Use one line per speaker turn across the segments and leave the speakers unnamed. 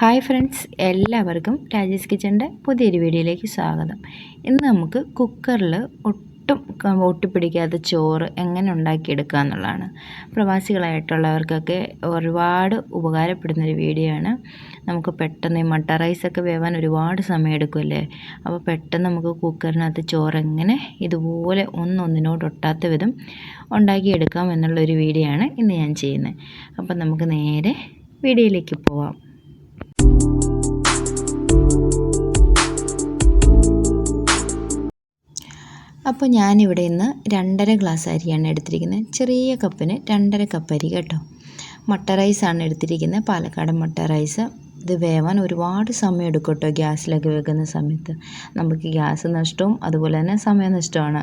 Hi friends എല്ലാവർക്കും രാജേഷ് കിച്ചന്റെ പുതിയൊരു വീഡിയോയിലേക്ക് സ്വാഗതം. ഇന്ന് നമുക്ക് കുക്കറിൽ ഒട്ടും ഒട്ടിപ്പിടിക്കാത്ത ചോറ് എങ്ങനെ ഉണ്ടാക്കിയെടുക്കുക എന്നുള്ളതാണ്. പ്രവാസികളായിട്ടുള്ളവർക്കൊക്കെ ഒരുപാട് ഉപകാരപ്പെടുന്നൊരു വീഡിയോ ആണ് നമുക്ക് പെട്ടെന്ന് ഈ മട്ട റൈസൊക്കെ വേവാൻ ഒരുപാട് സമയം എടുക്കുമല്ലേ അപ്പോൾ പെട്ടെന്ന് നമുക്ക് കുക്കറിനകത്ത് ചോറ് എങ്ങനെ ഇതുപോലെ ഒന്നൊന്നിനോട് ഒട്ടാത്ത വിധം ഉണ്ടാക്കിയെടുക്കാം എന്നുള്ളൊരു വീഡിയോ ആണ് ഇന്ന് ഞാൻ ചെയ്യുന്നത്. അപ്പം നമുക്ക് നേരെ വീഡിയോയിലേക്ക് പോവാം. അപ്പോൾ ഞാനിവിടെ ഇന്ന് രണ്ടര ഗ്ലാസ് അരിയാണ് എടുത്തിരിക്കുന്നത്. ചെറിയ കപ്പിന് രണ്ടര കപ്പ് അരി കേട്ടോ. മട്ട റൈസാണ് എടുത്തിരിക്കുന്നത്. പാലക്കാട് മട്ട റൈസ് ഇത് വേവാൻ ഒരുപാട് സമയം എടുക്കും കേട്ടോ ഗ്യാസിലൊക്കെ വെക്കുന്ന സമയത്ത്. നമുക്ക് ഗ്യാസ് നഷ്ടവും അതുപോലെ തന്നെ സമയം നഷ്ടമാണ്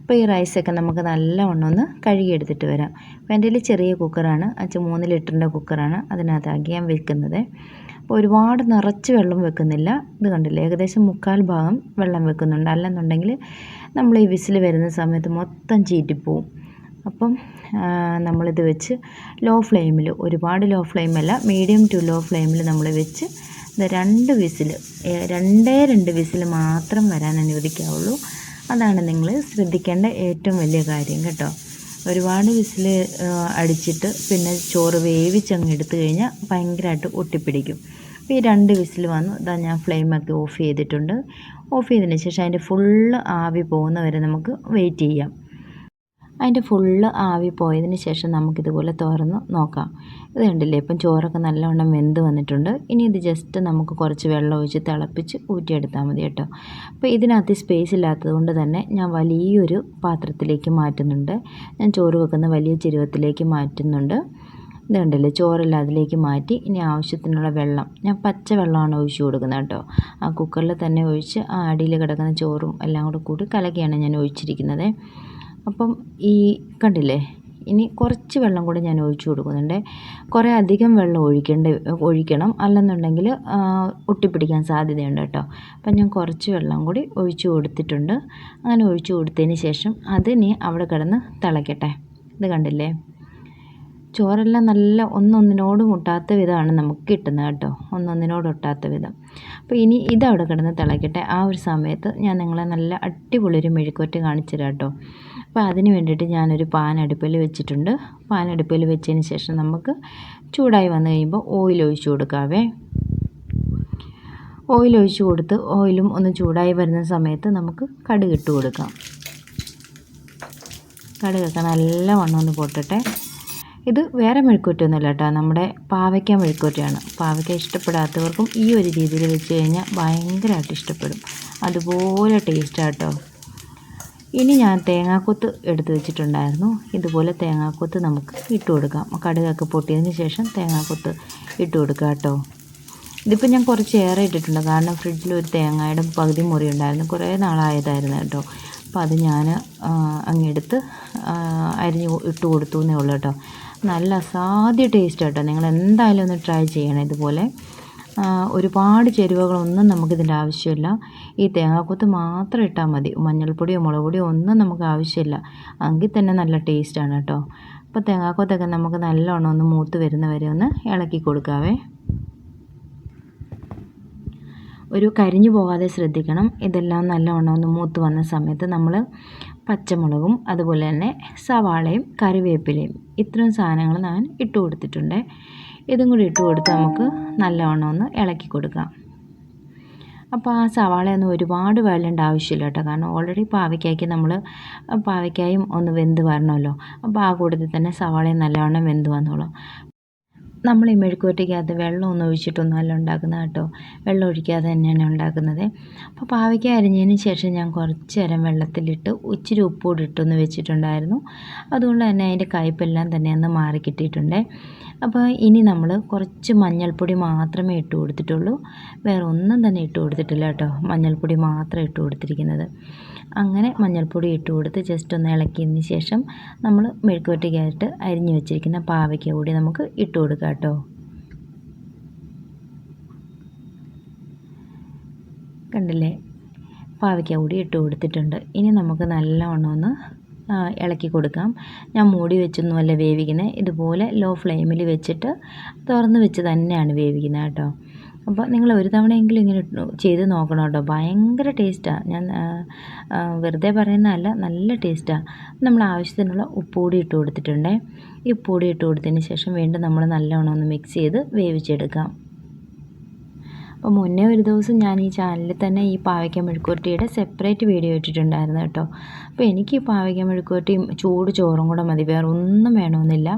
അപ്പോൾ ഈ റൈസൊക്കെ നമുക്ക് നല്ലവണ്ണം ഒന്ന് കഴുകിയെടുത്തിട്ട് വരാം. അപ്പോൾ എന്റെ ചെറിയ കുക്കറാണ് അച്ഛൻ മൂന്ന് ലിറ്ററിന്റെ കുക്കറാണ് അതിനകത്താക്കി ഞാൻ വെക്കുന്നത്. അപ്പോൾ ഒരുപാട് നിറച്ച് വെള്ളം വെക്കുന്നില്ല. ഇത് കണ്ടില്ല? ഏകദേശം മുക്കാൽ ഭാഗം വെള്ളം വെക്കുന്നുണ്ട്. അല്ലെന്നുണ്ടെങ്കിൽ നമ്മൾ ഈ വിസിൽ വരുന്ന സമയത്ത് മൊത്തം ചീറ്റിപ്പോവും. അപ്പം നമ്മളിത് വെച്ച് ലോ ഫ്ലെയിമിൽ ഒരുപാട് ലോ ഫ്ലെയിമല്ല മീഡിയം ടു ലോ ഫ്ലെയിമിൽ നമ്മൾ വെച്ച് രണ്ട് വിസിൽ രണ്ടേ രണ്ട് വിസിൽ മാത്രം വരാൻ അനുവദിക്കാവുള്ളൂ. അതാണ് നിങ്ങൾ ശ്രദ്ധിക്കേണ്ട ഏറ്റവും വലിയ കാര്യം കേട്ടോ. ഒരുപാട് വിസിൽ അടിച്ചിട്ട് പിന്നെ ചോറ് വേവിച്ചങ്ങ് എടുത്തു കഴിഞ്ഞാൽ ഭയങ്കരമായിട്ട് ഒട്ടിപ്പിടിക്കും. അപ്പോൾ ഈ രണ്ട് വിസിൽ വന്നു. ഇതാ ഞാൻ ഫ്ലെയിമൊക്കെ ഓഫ് ചെയ്തിട്ടുണ്ട്. ഓഫ് ചെയ്തതിന് ശേഷം അതിന്റെ ഫുള്ള് ആവി പോകുന്ന വരെ നമുക്ക് വെയിറ്റ് ചെയ്യാം. അതിന്റെ ഫുള്ള് ആവി പോയതിന് ശേഷം നമുക്കിതുപോലെ തുറന്ന് നോക്കാം. ഇത് കണ്ടില്ലേ? ഇപ്പം ചോറൊക്കെ നല്ലവണ്ണം വെന്ത് വന്നിട്ടുണ്ട്. ഇനി ഇത് ജസ്റ്റ് നമുക്ക് കുറച്ച് വെള്ളം ഒഴിച്ച് തിളപ്പിച്ച് ഊറ്റിയെടുത്താൽ മതി കേട്ടോ. അപ്പോൾ ഇതിനകത്ത് സ്പേസ് ഇല്ലാത്തത് കൊണ്ട് തന്നെ ഞാൻ വലിയൊരു പാത്രത്തിലേക്ക് മാറ്റുന്നുണ്ട്. ഞാൻ ചോറ് വെക്കുന്ന വലിയ ചെരുവത്തിലേക്ക് മാറ്റുന്നുണ്ട്. ഇത് കണ്ടില്ലേ? ചോറെല്ലാം അതിലേക്ക് മാറ്റി ഇനി ആവശ്യത്തിനുള്ള വെള്ളം. ഞാൻ പച്ച വെള്ളമാണ് ഒഴിച്ചു കൊടുക്കുന്നത് കേട്ടോ. ആ കുക്കറിൽ തന്നെ ഒഴിച്ച് ആ അടിയിൽ കിടക്കുന്ന ചോറും എല്ലാം കൂടെ കൂടി കലക്കിയാണ് ഞാൻ ഒഴിച്ചിരിക്കുന്നത്. അപ്പം ഈ കണ്ടില്ലേ? ഇനി കുറച്ച് വെള്ളം കൂടെ ഞാൻ ഒഴിച്ചു കൊടുക്കുന്നുണ്ട്. കുറേ അധികം വെള്ളം ഒഴിക്കേണ്ട ഒഴിക്കണം. അല്ലെന്നുണ്ടെങ്കിൽ ഒട്ടിപ്പിടിക്കാൻ സാധ്യതയുണ്ട് കേട്ടോ. അപ്പം ഞാൻ കുറച്ച് വെള്ളം കൂടി ഒഴിച്ചു കൊടുത്തിട്ടുണ്ട്. അങ്ങനെ ഒഴിച്ചു കൊടുത്തതിന് ശേഷം അതിനി അവിടെ കിടന്ന് തിളയ്ക്കട്ടെ. ഇത് കണ്ടില്ലേ? ചോറെല്ലാം നല്ല ഒന്നൊന്നിനോട് മുട്ടാത്ത വിധമാണ് നമുക്ക് കിട്ടുന്നത് കേട്ടോ. ഒന്നൊന്നിനോട് ഒട്ടാത്ത വിധം. അപ്പോൾ ഇനി ഇതവിടെ കിടന്ന് തിളയ്ക്കട്ടെ. ആ ഒരു സമയത്ത് ഞാൻ നിങ്ങളെ നല്ല അടിപൊളി ഒരു മെഴുക്കുവറ്റ് കാണിച്ചു തരാം കേട്ടോ. അപ്പോൾ അതിന് വേണ്ടിയിട്ട് ഞാനൊരു പാൻ അടുപ്പിൽ വെച്ചിട്ടുണ്ട്. പാൻ അടുപ്പിൽ വെച്ചതിന് ശേഷം നമുക്ക് ചൂടായി വന്നു കഴിയുമ്പോൾ ഓയിൽ ഒഴിച്ചു കൊടുക്കാവേ. ഓയിൽ ഒഴിച്ചു കൊടുത്ത് ഓയിലും ഒന്ന് ചൂടായി വരുന്ന സമയത്ത് നമുക്ക് കടുക് ഇട്ട് കൊടുക്കാം. കടുകൊക്കെ നല്ലവണ്ണം ഒന്ന് പൊട്ടട്ടെ. ഇത് വേറെ മെഴുക്കുവറ്റൊന്നുമല്ല കേട്ടോ. നമ്മുടെ പാവയ്ക്ക മെഴുക്കുവറ്റയാണ് പാവയ്ക്ക ഇഷ്ടപ്പെടാത്തവർക്കും ഈ ഒരു രീതിയിൽ വെച്ച് കഴിഞ്ഞാൽ ഭയങ്കരമായിട്ട് ഇഷ്ടപ്പെടും. അതുപോലെ ടേസ്റ്റാണ് കേട്ടോ. ഇനി ഞാൻ തേങ്ങാക്കൊത്ത് എടുത്ത് വെച്ചിട്ടുണ്ടായിരുന്നു. ഇതുപോലെ തേങ്ങാക്കൊത്ത് നമുക്ക് ഇട്ട് കൊടുക്കാം. കടുകൊക്കെ പൊട്ടിയതിന് ശേഷം തേങ്ങാക്കൊത്ത് ഇട്ട് കൊടുക്കാം കേട്ടോ. ഇതിപ്പോൾ ഞാൻ കുറച്ച് ഏറെ ഇട്ടിട്ടുണ്ട്. കാരണം ഫ്രിഡ്ജിൽ ഒരു തേങ്ങയുടെ പകുതി മുറി ഉണ്ടായിരുന്നു. കുറേ നാളായതായിരുന്നു കേട്ടോ. അപ്പോൾ അത് ഞാൻ അങ്ങെടുത്ത് അരിഞ്ഞ് ഇട്ട് കൊടുത്തു എന്നേ ഉള്ളൂ കേട്ടോ. നല്ല അസാധ്യ ടേസ്റ്റ് കേട്ടോ. നിങ്ങൾ എന്തായാലും ഒന്ന് ട്രൈ ചെയ്യണം ഇതുപോലെ. ഒരുപാട് ചേരുവകളൊന്നും നമുക്കിതിന്റെ ആവശ്യമില്ല. ഈ തേങ്ങാക്കൊത്ത് മാത്രം ഇട്ടാൽ മതി. മഞ്ഞൾപ്പൊടിയോ മുളക് പൊടിയോ ഒന്നും നമുക്ക് ആവശ്യമില്ല. എങ്കിൽ തന്നെ നല്ല ടേസ്റ്റാണ് കേട്ടോ. അപ്പോൾ തേങ്ങാക്കൊത്തൊക്കെ നമുക്ക് നല്ലോണം ഒന്ന് മൂത്ത് വരുന്ന വരെ ഒന്ന് ഇളക്കി കൊടുക്കാവേ. ഒരു കരിഞ്ഞു പോകാതെ ശ്രദ്ധിക്കണം. ഇതെല്ലാം നല്ലവണ്ണം ഒന്ന് മൂത്ത് വന്ന സമയത്ത് നമ്മൾ പച്ചമുളകും അതുപോലെ തന്നെ സവാളയും കറിവേപ്പിലയും ഇത്രയും സാധനങ്ങൾ ഞാൻ ഇട്ട് കൊടുത്തിട്ടുണ്ട്. ഇതും കൂടി ഇട്ട് കൊടുത്ത് നമുക്ക് നല്ലവണ്ണം ഒന്ന് ഇളക്കി കൊടുക്കാം. അപ്പോൾ ആ സവാളയൊന്നും ഒരുപാട് വെള്ളേണ്ട ആവശ്യമില്ല കേട്ടോ. കാരണം ഓൾറെഡി പാവയ്ക്കായ്ക്ക് നമ്മൾ പാവയ്ക്കായും ഒന്ന് വെന്ത് വരണമല്ലോ. അപ്പോൾ ആ കൂട്ടത്തിൽ തന്നെ സവാളയും നല്ലവണ്ണം വെന്ത് വന്നോളും. നമ്മൾ ഈ മെഴുക്കുവരട്ടിക്കകത്ത് വെള്ളം ഒന്നും ഒഴിച്ചിട്ടൊന്നും അല്ല ഉണ്ടാക്കുന്നത് കേട്ടോ. വെള്ളം ഒഴിക്കാതെ തന്നെയാണ് ഉണ്ടാക്കുന്നത്. അപ്പോൾ പാവയ്ക്ക അരിഞ്ഞതിന് ശേഷം ഞാൻ കുറച്ച് നേരം വെള്ളത്തിലിട്ട് ഇച്ചിരി ഉപ്പൂടി ഇട്ടൊന്ന് വെച്ചിട്ടുണ്ടായിരുന്നു. അതുകൊണ്ട് തന്നെ അതിന്റെ കയ്പെല്ലാം തന്നെ ഒന്ന് മാറി കിട്ടിയിട്ടുണ്ട്. അപ്പോൾ ഇനി നമ്മൾ കുറച്ച് മഞ്ഞൾപ്പൊടി മാത്രമേ ഇട്ട് കൊടുത്തിട്ടുള്ളൂ. വേറെ ഒന്നും തന്നെ ഇട്ട് കൊടുത്തിട്ടില്ല കേട്ടോ. മഞ്ഞൾപ്പൊടി മാത്രം ഇട്ട് കൊടുത്തിരിക്കുന്നത്. അങ്ങനെ മഞ്ഞൾപ്പൊടി ഇട്ട് കൊടുത്ത് ജസ്റ്റ് ഒന്ന് ഇളക്കിയതിന് ശേഷം നമ്മൾ മെഴുക്കുവരട്ടിക്കായിട്ട് അരിഞ്ഞു വെച്ചിരിക്കുന്ന പാവയ്ക്ക കൂടി നമുക്ക് ഇട്ട് കൊടുക്കാം കേട്ടോ. കണ്ടില്ലേ? പാവയ്ക്ക കൂടി ഇട്ട് കൊടുത്തിട്ടുണ്ട്. ഇനി നമുക്ക് നല്ലവണ്ണം ഒന്ന് ഇളക്കി കൊടുക്കാം. ഞാൻ മൂടി വെച്ചൊന്നുമല്ല വേവിക്കുന്നത്. ഇതുപോലെ ലോ ഫ്ലെയിമിൽ വെച്ചിട്ട് തുറന്ന് വെച്ച് തന്നെയാണ് വേവിക്കുന്നത് കേട്ടോ. അപ്പോൾ നിങ്ങൾ ഒരു തവണയെങ്കിലും ഇങ്ങനെ ചെയ്ത് നോക്കണം കേട്ടോ. ഭയങ്കര ടേസ്റ്റാണ് ഞാൻ വെറുതെ പറയുന്നതല്ല നല്ല ടേസ്റ്റാണ് നമ്മൾ ആവശ്യത്തിനുള്ള ഉപ്പുപൊടി ഇട്ട് കൊടുത്തിട്ടുണ്ടേ. ഈ ഉപ്പുപൊടി ഇട്ട് കൊടുത്തതിന് ശേഷം വീണ്ടും നമ്മൾ നല്ലവണ്ണം ഒന്ന് മിക്സ് ചെയ്ത് വേവിച്ചെടുക്കാം. അപ്പോൾ മുന്നേ ഒരു ദിവസം ഞാൻ ഈ ചാനലിൽ തന്നെ ഈ പാവയ്ക്ക മെഴുക്കുവരട്ടിയുടെ സെപ്പറേറ്റ് വീഡിയോ ഇട്ടിട്ടുണ്ടായിരുന്നു കേട്ടോ. അപ്പോൾ എനിക്ക് ഈ പാവയ്ക്ക മെഴുക്കുവരട്ടിയും ചൂട് ചോറും കൂടെ മതി. വേറെ ഒന്നും വേണമെന്നില്ല.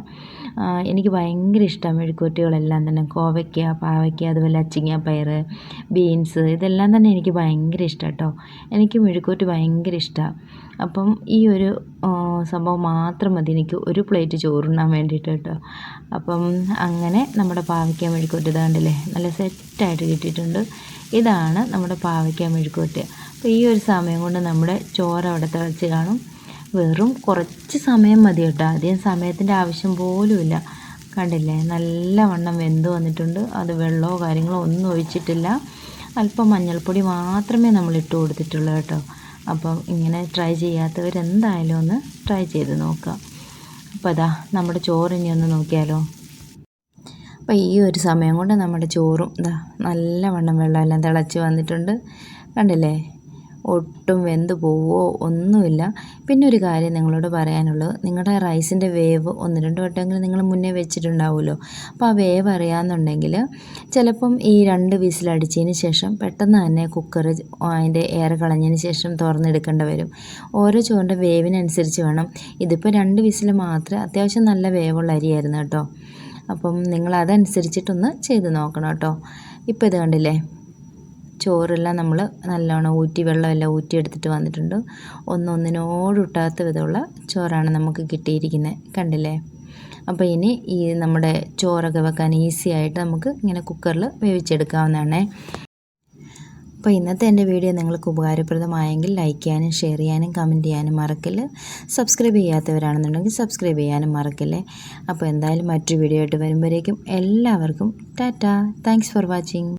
എനിക്ക് ഭയങ്കര ഇഷ്ടമാണ് മെഴുക്കുവരട്ടികളെല്ലാം തന്നെ. കോവയ്ക്ക പാവയ്ക്ക അതുപോലെ അച്ചിങ്ങ പയർ ബീൻസ് ഇതെല്ലാം തന്നെ എനിക്ക് ഭയങ്കര ഇഷ്ടം കേട്ടോ. എനിക്ക് മെഴുക്കുവരട്ടി ഭയങ്കര ഇഷ്ടമാണ് അപ്പം ഈ ഒരു സംഭവം മാത്രം മതി എനിക്ക് ഒരു പ്ലേറ്റ് ചോറുണ്ണാൻ വേണ്ടിയിട്ട് കേട്ടോ. അപ്പം അങ്ങനെ നമ്മുടെ പാവയ്ക്ക മെഴുക്കുവരട്ടി ഇതാണ്ടല്ലേ നല്ല സെറ്റായിട്ട് കിട്ടിയിട്ടുണ്ട്. ഇതാണ് നമ്മുടെ പാവയ്ക്ക മെഴുക്കുവരട്ടി. അപ്പോൾ ഈ ഒരു സമയം കൊണ്ട് നമ്മുടെ ചോറ് അവിടെ തിളച്ച് കാണും. വെറും കുറച്ച് സമയം മതി കേട്ടോ. അധികം സമയത്തിന്റെ ആവശ്യം പോലുമില്ല കണ്ടില്ലേ? നല്ലവണ്ണം വെന്ത് വന്നിട്ടുണ്ട്. അത് വെള്ളമോ കാര്യങ്ങളോ ഒന്നും ഒഴിച്ചിട്ടില്ല. അല്പം മഞ്ഞൾപ്പൊടി മാത്രമേ നമ്മൾ ഇട്ട് കൊടുത്തിട്ടുള്ളൂ കേട്ടോ. അപ്പം ഇങ്ങനെ ട്രൈ ചെയ്യാത്തവരെന്തായാലും ഒന്ന് ട്രൈ ചെയ്ത് നോക്കാം അപ്പോൾ അതാ നമ്മുടെ ചോറിനി ഒന്ന് നോക്കിയാലോ? അപ്പോൾ ഈ ഒരു സമയം കൊണ്ട് നമ്മുടെ ചോറും ഇതാ നല്ലവണ്ണം വെള്ളമെല്ലാം തിളച്ച് വന്നിട്ടുണ്ട്. കണ്ടില്ലേ? ഒട്ടും വെന്ത് പോവോ ഒന്നുമില്ല. പിന്നെ ഒരു കാര്യം നിങ്ങളോട് പറയാനുള്ളത്. നിങ്ങളുടെ റൈസിന്റെ വേവ് ഒന്ന് രണ്ട് വട്ടമെങ്കിലും നിങ്ങൾ മുന്നേ വെച്ചിട്ടുണ്ടാവുമല്ലോ. അപ്പോൾ ആ വേവ് അറിയാമെന്നുണ്ടെങ്കിൽ ചിലപ്പം ഈ രണ്ട് വിസിലടിച്ചതിന് ശേഷം പെട്ടെന്ന് തന്നെ കുക്കർ അതിന്റെ എയർ കളഞ്ഞതിന് ശേഷം തുറന്നെടുക്കേണ്ടി വരും. ഓരോ ചോറിന്റെ വേവിനനുസരിച്ച് വേണം. ഇതിപ്പോൾ രണ്ട് വിസിൽ മാത്രമേ അത്യാവശ്യം നല്ല വേവുള്ള അരിയായിരുന്നു കേട്ടോ. അപ്പം നിങ്ങൾ അതനുസരിച്ചിട്ടൊന്ന് ചെയ്ത് നോക്കണം കേട്ടോ. ഇപ്പോൾ ഇത് കണ്ടില്ലേ? ചോറെല്ലാം നമ്മൾ നല്ലോണം ഊറ്റി വെള്ളമെല്ലാം ഊറ്റി എടുത്തിട്ട് വന്നിട്ടുണ്ട്. ഒന്നൊന്നിനോടൊട്ടാത്ത വിധമുള്ള ചോറാണ് നമുക്ക് കിട്ടിയിരിക്കുന്നത്. കണ്ടില്ലേ? അപ്പോൾ ഇനി ഈ നമ്മുടെ ചോറൊക്കെ വെക്കാൻ ഈസി ആയിട്ട് നമുക്ക് ഇങ്ങനെ കുക്കറിൽ വേവിച്ചെടുക്കാവുന്നതാണേ. അപ്പോൾ ഇന്നത്തെ എന്റെ വീഡിയോ നിങ്ങൾക്ക് ഉപകാരപ്രദമായെങ്കിൽ ലൈക്ക് ചെയ്യാനും ഷെയർ ചെയ്യാനും കമന്റ് ചെയ്യാനും മറക്കില്ല? സബ്സ്ക്രൈബ് ചെയ്യാത്തവരാണെന്നുണ്ടെങ്കിൽ സബ്സ്ക്രൈബ് ചെയ്യാനും മറക്കില്ലേ? അപ്പോൾ എന്തായാലും മറ്റൊരു വീഡിയോ ആയിട്ട് വരുമ്പോഴേക്കും എല്ലാവർക്കും ടാറ്റ. Thanks for watching